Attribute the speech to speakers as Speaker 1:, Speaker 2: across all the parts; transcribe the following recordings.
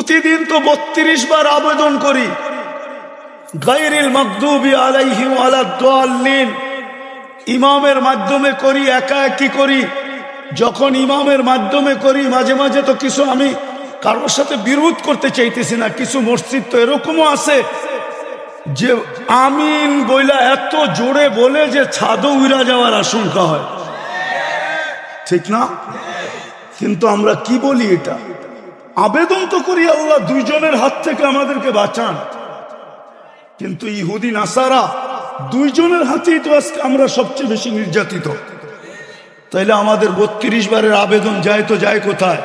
Speaker 1: প্রতিদিন তো বত্রিশ বার আবেদন করি। ইমামের মাধ্যমে করি, একা একই করি। যখন ইমামের মাধ্যমে করি, মাঝে মাঝে তো কিছু আমি কারোর সাথে বিরোধ করতে চাইতেছি না, কিছু মসজিদ তো এরকমও আছে যে আমিন বইলা এত জোরে বলে যে ছাদও উড়া যাওয়ার আশঙ্কা হয়। ঠিক না? কিন্তু আমরা কি বলি এটা? আবেদন তো করি আল্লাহ, দুইজনের হাত থেকে আমাদেরকে বাঁচান। কিন্তু ইহুদি, নাসারা, দুইজনের হাতেই তো আজকে আমরা সবচেয়ে বেশি নির্যাতিত। তাইলে আমাদের বত্রিশ বারের আবেদন যায় তো যায় কোথায়?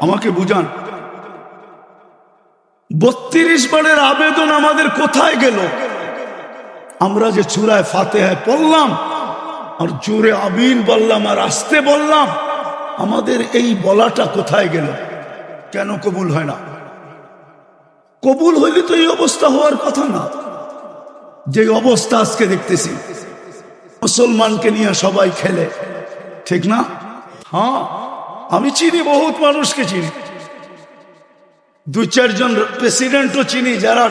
Speaker 1: আমাকে বুঝান। বত্রিশ বারের আবেদন আমাদের কোথায় গেল? আমরা যে চূড়ায় ফাতেহায় পড়লাম, আর জোরে আমিন বললাম, আর আসতে বললাম, আমাদের এই বলাটা কোথায় গেল? কেন কবুল হয় না? কবুল হইলে তো এই অবস্থা হওয়ার কথা না। যে অবস্থা আজকে দেখতেছি, মুসলমানকে নিয়ে সবাই খেলে, ঠিক না? হ্যাঁ আমি চিনি বহুত মানুষকে চিনি। দুই চারজন প্রেসিডেন্টও চিনি যারা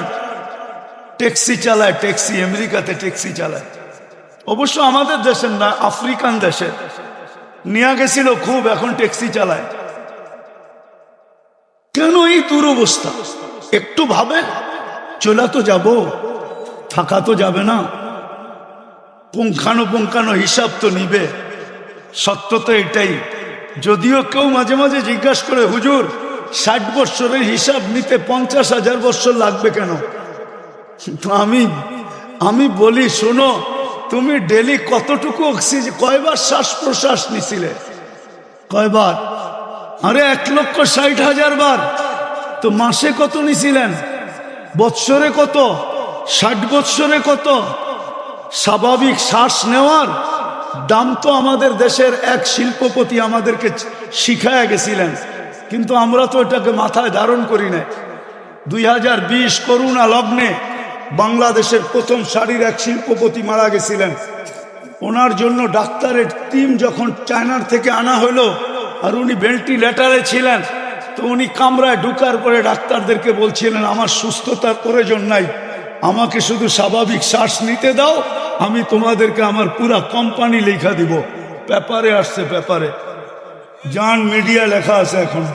Speaker 1: ট্যাক্সি চালায়, ট্যাক্সি, আমেরিকাতে ট্যাক্সি চালায়। অবশ্য আমাদের দেশের না, আফ্রিকান দেশের। নিয়ে গেছিল খুব, এখন ট্যাক্সি চালায়। দুরবস্থা একটু ভাবে, চলা তো যাব থাকা তো যাবে না। পুঙ্খানো পুঙ্খানো হিসাব তো নিবে। সত্য তো এটাই। যদিও কেউ মাঝে মাঝে জিজ্ঞাসা করে, হুজুর, ষাট বৎসরের হিসাব নিতে পঞ্চাশ হাজার বৎসর লাগবে কেন? আমি আমি বলি, শোনো, তুমি ডেলি কতটুকু অক্সিজেন, কয়বার শ্বাস প্রশ্বাস নিছিলে? কয়বার? আরে, এক লক্ষ ষাট হাজার বার। তো মাসে কত নিছিলেন? বৎসরে কত? ষাট বৎসরে কত? স্বাভাবিক শ্বাস নেওয়ার দাম তো আমাদের দেশের এক শিল্পপতি আমাদেরকে শিখায় গেছিলেন। কিন্তু আমরা তো এটাকে মাথায় ধারণ করি না দুই হাজার বিশ করুণা লগ্নে বাংলাদেশের প্রথম সারির এক শিল্পপতি মারা গেছিলেন। ওনার জন্য ডাক্তারের টিম যখন চায়নার থেকে আনা হলো, আর উনি ভেন্টিলেটারে ছিলেন তো উনি কামরায় ঢুকার পরে ডাক্তারদেরকে বলছিলেন, আমার সুস্থতার প্রয়োজন নাই। আমাকে শুধু স্বাভাবিক শ্বাস নিতে দাও, আমি তোমাদেরকে আমার পুরা কোম্পানি লেখা দিব। পেপারে আসছে পেপারে। জান মিডিয়া লেখা আছে এখন।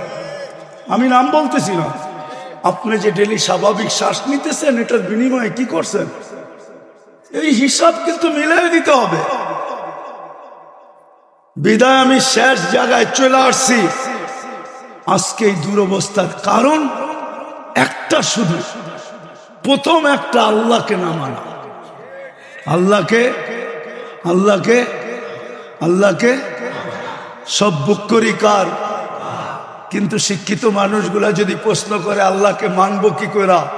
Speaker 1: আমি নাম বলতেছি না। আপনি যে ডেলি স্বাভাবিক শ্বাস নিতেছেন, এটার বিনিময়ে কি করছেন? এই হিসাব কিন্তু মিলাই দিতে হবে। বিদায় আমি শেষ জায়গায় চলে আসছি। আজকে এই দুরবস্থার কারণ একটা শুধু। প্রথম একটা আল্লাহকে না মানা। আল্লাহকে আল্লাহকে আল্লাহকে সব বুক করি কার? কিন্তু শিক্ষিত মানুষগুলা যদি প্রশ্ন করে, আল্লাহকে মানব কি করা?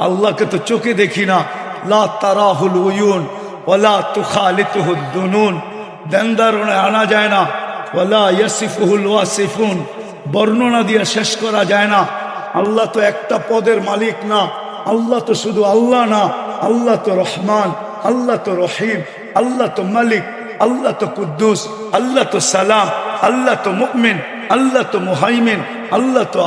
Speaker 1: আল্লাহকে তো চোখে দেখি না। লা তারাহুল উয়ুন ওলা তুখালিতুহুদ দুনুন। দেনদারণে আনা যায় না। ওলা ইয়াসিফুহুল ওয়াসিফুন। বর্ণনা দিয়ে শেষ করা যায় না আল্লাহ তো একটা পদের মালিক না আল্লাহ তো শুধু আল্লাহ না আল্লাহ তো রহমান আল্লাহ তো রহিম আল্লাহ তো মালিক আল্লাহ তো কুদ্দুস আল্লাহ তো সালাম আল্লাহ তো মুকমিন আল্লাহ তো মুহাইমিন আল্লাহ তো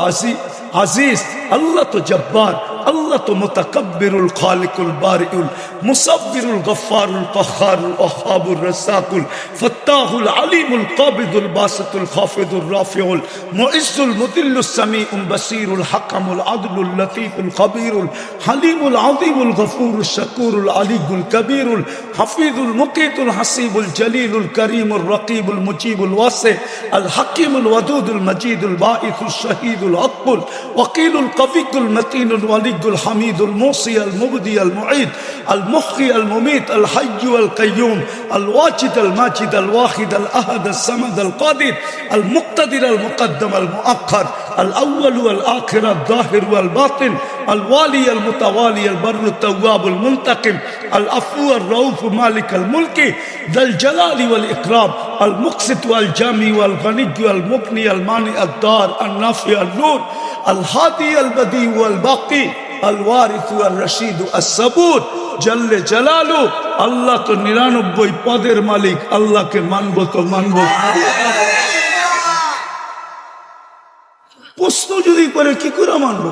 Speaker 1: আজিজ আল্লাহ তো জব্বার আল্লাহ তো মুতাকাব্বিরুল খালিকুল বারিউল মুসাব্বিরুল গফফারুল কখারুল ওয়াহাবুর রাসাকুল ফাত্তাহুল আলিমুল কাবিদুল বাসিতুল খাফিদুর রাফিউল মুইজ্জুল মুদিল্লুস সামিউল বাসিরুল হাকামুল আদলুল লতীফুল খবীরুল হালিমুল আযীমুল গফুরুল শাকুরুল আলিগুল কবীরুল হাফিজুল মুকিতুল হাসিবুল জলিলুল করিমুল রকিবুল মুজিবুল ওয়াসি আল হাকিমুল ওয়াদুদুল মজিদুল বাঈসুল শহীদুল আকবুল ওয়াকিলুল কবিকুল মতিনুল ওয়ালি الحميد الموصي المبدي المعيد المحيي المميت الحي القيوم الواجد الماجد الواحد الأحد الصمد القادر المقتدر المقدم المؤخر الأول والآخر الظاهر والباطن الوالي المتوالي البر التواب المنتقم العفو الرؤوف مالك الملك ذا الجلال والإكرام المقسط والجامي والغني والمغني المانع الدار النافع النور الهادي البديع والباقي. الوارث الرشيد الصبور জল্লে জালালু আল্লাহ তো নিরানব্বই পদের মালিক আল্লাহকে মানব তো মানব প্রশ্ন যদি করে কি করে মানব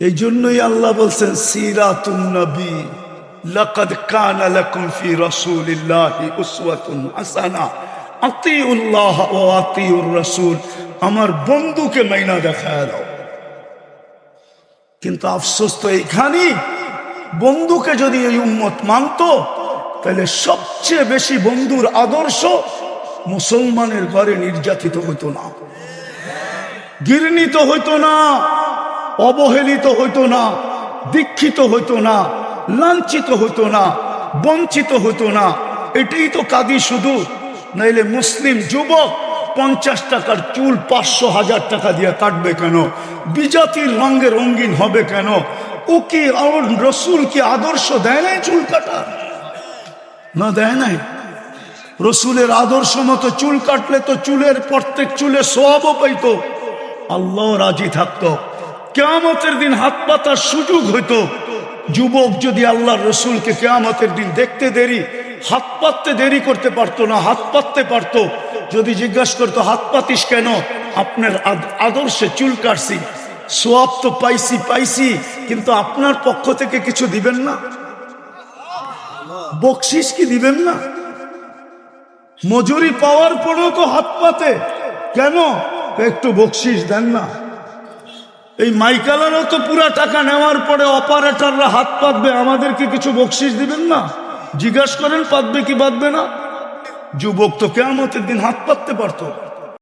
Speaker 1: এই জন্যই আল্লাহ বলছেন সিরাতুন নবী লাকাদ কানা লাকুম ফি রাসূলিল্লাহি উসওয়াতুন হাসানা আতিউল্লাহ ওয়া আতিউর রাসূল আমার বন্ধুকে মাইনা দেখায় দাও কিন্তু আফসোস তো এইখানেই। বন্ধুকে যদি এই উম্মত মানত, তাহলে সবচেয়ে বেশি বন্ধুর আদর্শ মুসলমানের ঘরে নির্যাতিত হইতো না। ঘৃণিত হইতো না, অবহেলিত হইতো না, দীক্ষিত হইতো না, লাঞ্ছিত হইতো না, বঞ্চিত হইতো না। এটাই তো কাদি শুধু নাইলে মুসলিম যুবক পঞ্চাশ টাকার চুল পাঁচশো হাজার টাকা দিয়ে কাটবে কেন? বিজাতির রঙে রঙিন হবে কেন? ও কি রসুল কি আদর্শ দেয় নাই চুল কাটা? না, দেয় নাই। রসুলের আদর্শ মতো চুল কাটলে তো চুলের প্রত্যেক চুলে সবও পাইতো। আল্লাহ রাজি থাকতো। কেয়ামতের দিন হাত পাতার সুযোগ হইতো। যুবক যদি আল্লাহ রসুলকে কেয়ামতের দিন দেখতে দেরি, হাত পাততে দেরি করতে পারতো না, হাত পাততে পারতো যদি জিজ্ঞাসা করতো, হাত পাতিস কেন? আপনার আদর্শে চুল কাটছি, সোয়াব তো পাইছি পাইছি, কিন্তু আপনার পক্ষ থেকে কিছু দিবেন না? বকশিস কি দিবেন না? মজুরি পাওয়ার পরেও তো হাত পাতে। কেন? একটু বকশিস দেন না। এই মাইকালারও তো পুরা টাকা নেওয়ার পরে অপারেটররা হাত পাতবে, আমাদেরকে কিছু বকশিস দিবেন না? জিজ্ঞাসা করেন, পাতবে কি বাঁধবে না? যুবক তো কেমতের দিন হাত পাততে পারতো।